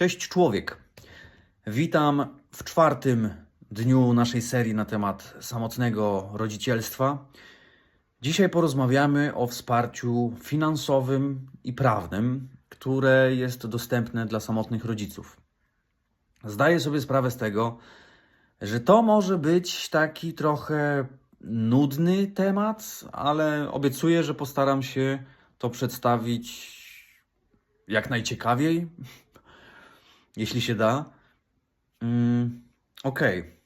Cześć człowiek. Witam w czwartym dniu naszej serii na temat samotnego rodzicielstwa. Dzisiaj porozmawiamy o wsparciu finansowym i prawnym, które jest dostępne dla samotnych rodziców. Zdaję sobie sprawę z tego, że to może być taki trochę nudny temat, ale obiecuję, że postaram się to przedstawić jak najciekawiej, jeśli się da. Mm, Okej.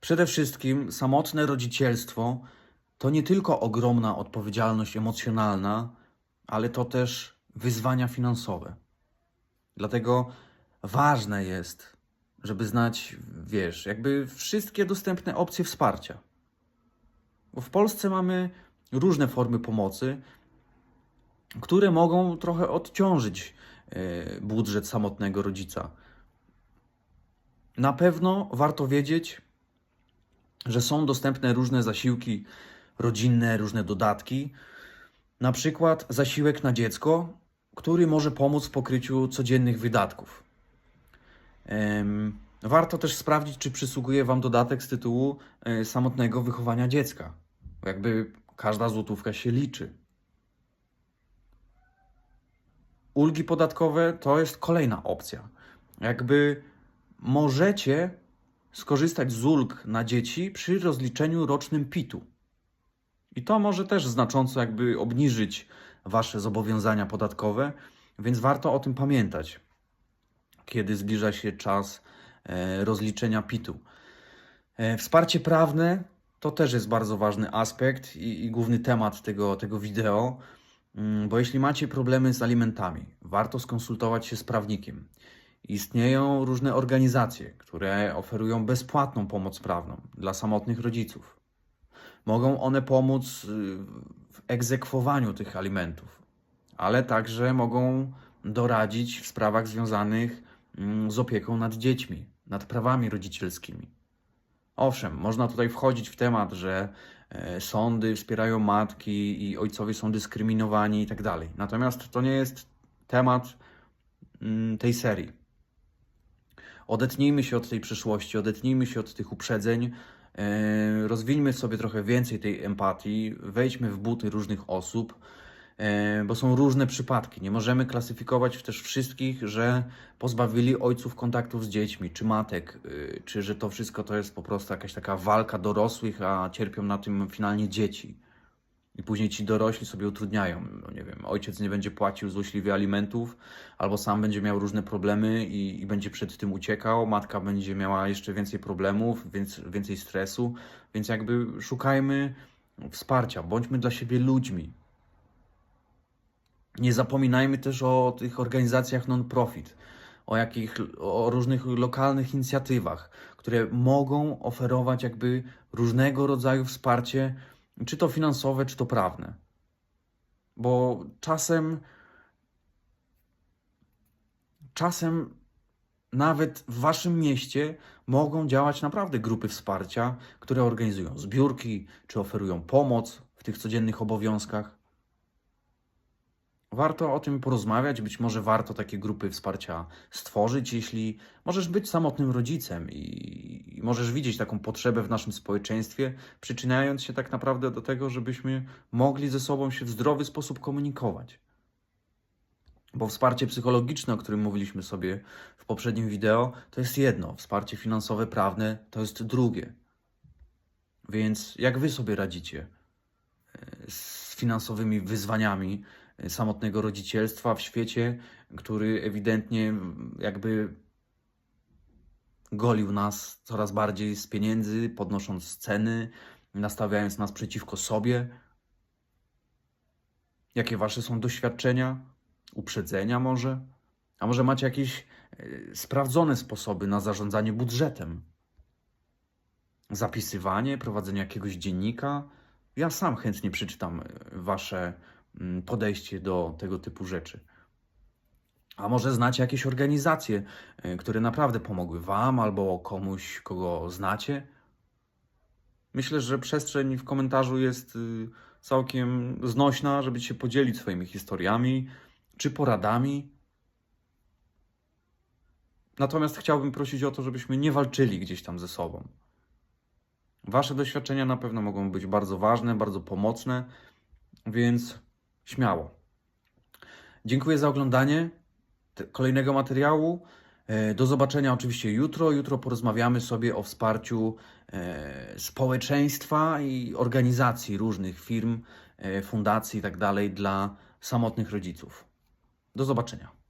Przede wszystkim samotne rodzicielstwo to nie tylko ogromna odpowiedzialność emocjonalna, ale to też wyzwania finansowe. Dlatego ważne jest, żeby znać, wiesz, jakby wszystkie dostępne opcje wsparcia. Bo w Polsce mamy różne formy pomocy, które mogą trochę odciążyć budżet samotnego rodzica. Na pewno warto wiedzieć, że są dostępne różne zasiłki rodzinne, różne dodatki. Na przykład zasiłek na dziecko, który może pomóc w pokryciu codziennych wydatków. Warto też sprawdzić, czy przysługuje Wam dodatek z tytułu e, samotnego wychowania dziecka. Jakby każda złotówka się liczy. Ulgi podatkowe to jest kolejna opcja. Jakby możecie skorzystać z ulg na dzieci przy rozliczeniu rocznym PIT-u. I to może też znacząco jakby obniżyć wasze zobowiązania podatkowe, więc warto o tym pamiętać, kiedy zbliża się czas e, rozliczenia PIT-u. E, Wsparcie prawne to też jest bardzo ważny aspekt i, i główny temat tego, tego wideo, bo jeśli macie problemy z alimentami, warto skonsultować się z prawnikiem. Istnieją różne organizacje, które oferują bezpłatną pomoc prawną dla samotnych rodziców. Mogą one pomóc y, w egzekwowaniu tych alimentów, ale także mogą doradzić w sprawach związanych mm, z opieką nad dziećmi, nad prawami rodzicielskimi. Owszem, można tutaj wchodzić w temat, że e, sądy wspierają matki i ojcowie są dyskryminowani i tak dalej. Natomiast to nie jest temat mm, tej serii. Odetnijmy się od tej przyszłości, odetnijmy się od tych uprzedzeń, e, rozwijmy sobie trochę więcej tej empatii, wejdźmy w buty różnych osób, bo są różne przypadki. Nie możemy klasyfikować też wszystkich, że pozbawili ojców kontaktów z dziećmi, czy matek, y, czy że to wszystko to jest po prostu jakaś taka walka dorosłych, a cierpią na tym finalnie dzieci. I później ci dorośli sobie utrudniają. No nie wiem, ojciec nie będzie płacił złośliwie alimentów, albo sam będzie miał różne problemy i, i będzie przed tym uciekał. Matka będzie miała jeszcze więcej problemów, więc, więcej stresu. Więc jakby szukajmy wsparcia, bądźmy dla siebie ludźmi. Nie zapominajmy też o tych organizacjach non-profit, o, jakich, o różnych lokalnych inicjatywach, które mogą oferować jakby różnego rodzaju wsparcie, czy to finansowe, czy to prawne. Bo czasem, czasem nawet w waszym mieście mogą działać naprawdę grupy wsparcia, które organizują zbiórki, czy oferują pomoc w tych codziennych obowiązkach. Warto o tym porozmawiać, być może warto takie grupy wsparcia stworzyć, jeśli możesz być samotnym rodzicem i, możesz widzieć taką potrzebę w naszym społeczeństwie, przyczyniając się tak naprawdę do tego, żebyśmy mogli ze sobą się w zdrowy sposób komunikować. Bo wsparcie psychologiczne, o którym mówiliśmy sobie w poprzednim wideo, to jest jedno, wsparcie finansowe, prawne to jest drugie. Więc jak wy sobie radzicie e, z finansowymi wyzwaniami samotnego rodzicielstwa w świecie, który ewidentnie jakby golił nas coraz bardziej z pieniędzy, podnosząc ceny, nastawiając nas przeciwko sobie? Jakie wasze są doświadczenia, uprzedzenia może? A może macie jakieś e, sprawdzone sposoby na zarządzanie budżetem? Zapisywanie, prowadzenie jakiegoś dziennika? Ja sam chętnie przeczytam e, wasze podejście do tego typu rzeczy. A może znacie jakieś organizacje, y, które naprawdę pomogły Wam albo komuś, kogo znacie? Myślę, że przestrzeń w komentarzu jest y, całkiem znośna, żeby się podzielić swoimi historiami czy poradami. Natomiast chciałbym prosić o to, żebyśmy nie walczyli gdzieś tam ze sobą. Wasze doświadczenia na pewno mogą być bardzo ważne, bardzo pomocne, więc śmiało. Dziękuję za oglądanie kolejnego materiału. E, Do zobaczenia oczywiście jutro. Jutro porozmawiamy sobie o wsparciu e, społeczeństwa i organizacji różnych firm, e, fundacji i tak dla samotnych rodziców. Do zobaczenia.